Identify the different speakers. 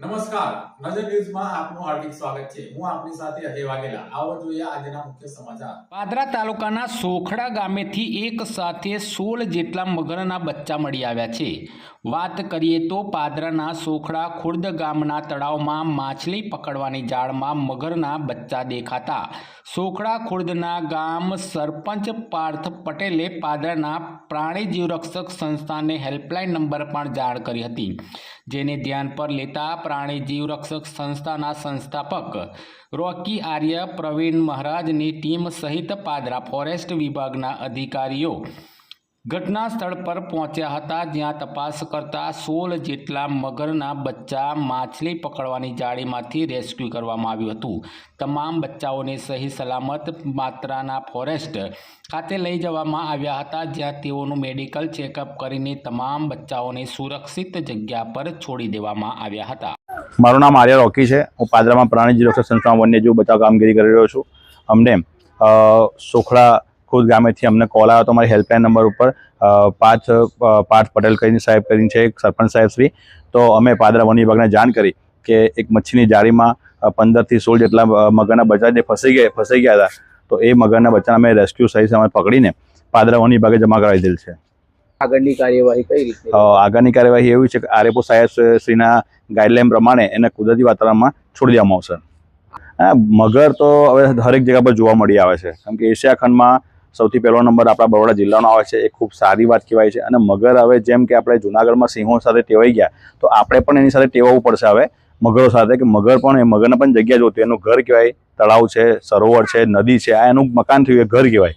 Speaker 1: નમસ્કાર. નજર ન્યૂઝમાં આપનું હાર્દિક સ્વાગત છે. હું આપની સાથે અજય વાઘેલા. આવો જોઈએ આજના મુખ્ય સમાચાર.
Speaker 2: પાદરા તાલુકાના સોખડા ગામેથી એક સાથે સોળ જેટલા મગરના બચ્ચા મળી આવ્યા છે. વાત કરીએ તો પાદરાના સોખડા ખુર્દ ગામના તળાવમાં માછલી પકડવાની જાળમાં મગરના બચ્ચા દેખાતા. સોખડા ખુર્દના ગામ સરપંચ પાર્થ પટેલે પાદરાના પ્રાણી જીવરક્ષક સંસ્થાને હેલ્પલાઇન નંબર પણ જાણ કરી હતી. જેને ધ્યાન પર લેતા પ્રાણી જીવરક્ષક સંસ્થાના સંસ્થાપક રોકી આર્ય પ્રવીણ મહારાજની ટીમ સહિત પાદરા ફોરેસ્ટ વિભાગના અધિકારીઓ ઘટના સ્થળ પર પહોંચ્યા હતા. જ્યાં તપાસ કરતા સોળ જેટલા મગરના બચ્ચા માછલી પકડવાની જાળીમાંથી રેસ્ક્યુ કરવામાં આવ્યું હતું. તમામ બચ્ચાઓને સહી સલામત માત્રાના ફોરેસ્ટ ખાતે લઈ જવામાં આવ્યા હતા. જ્યાં તેઓનું મેડિકલ ચેકઅપ કરીને તમામ બચ્ચાઓને સુરક્ષિત જગ્યા પર છોડી દેવામાં આવ્યા હતા.
Speaker 3: મારું નામ આર્ય રોકી છે. હું પાદરામાં પ્રાણી જીવરક્ષક સંસ્થામાં વન્યજીવ બચાવ કામગીરી કરી રહ્યો છું. અમને સોખડા ખુદ ગામેથી અમને કોલ આવ્યો હતો અમારી હેલ્પલાઇન નંબર ઉપર. પાર્થ પાર્થ પટેલ કરીને સાહેબ કરીને છે, એક સરપંચ સાહેબ શ્રી. તો અમે પાદરા વન વિભાગને જાણ કરી કે એક મચ્છીની જાળીમાં પંદરથી સોળ જેટલા મગરના બચ્ચા જે ફસાઈ ગયા ફસાઈ ગયા હતા. તો એ મગરના બચ્ચાને અમે રેસ્ક્યુ સહિત અમે પકડીને પાદરા વન વિભાગે જમા કરાવી દીધેલ છે.
Speaker 4: આગળની કાર્યવાહી કઈ રીતે
Speaker 3: આગળની કાર્યવાહી એવી છે કે આરએફઓ સાહેબ શ્રીના ગાઈડલાઈન પ્રમાણે એને કુદરતી વાતાવરણમાં છોડી દેવામાં આવશે. મગર તો હવે દરેક જગ્યા પર જોવા મળી આવે છે. કેમ કે એશિયા ખંડમાં સૌથી પહેલો નંબર આપણા બરોડા જિલ્લાનો આવે છે, એ ખૂબ સારી વાત કહેવાય છે. અને મગર હવે જેમ કે આપણે જુનાગઢમાં સિંહો સાથે ટેવાઈ ગયા, તો આપણે પણ એની સાથે ટેવાવું પડશે હવે મગરો સાથે, કે મગર પણ એ મગરને પણ જગ્યા જોતી એનું ઘર કહેવાય, તળાવ છે, સરોવર છે, નદી છે, આ એનું મકાન થયું એ ઘર કહેવાય.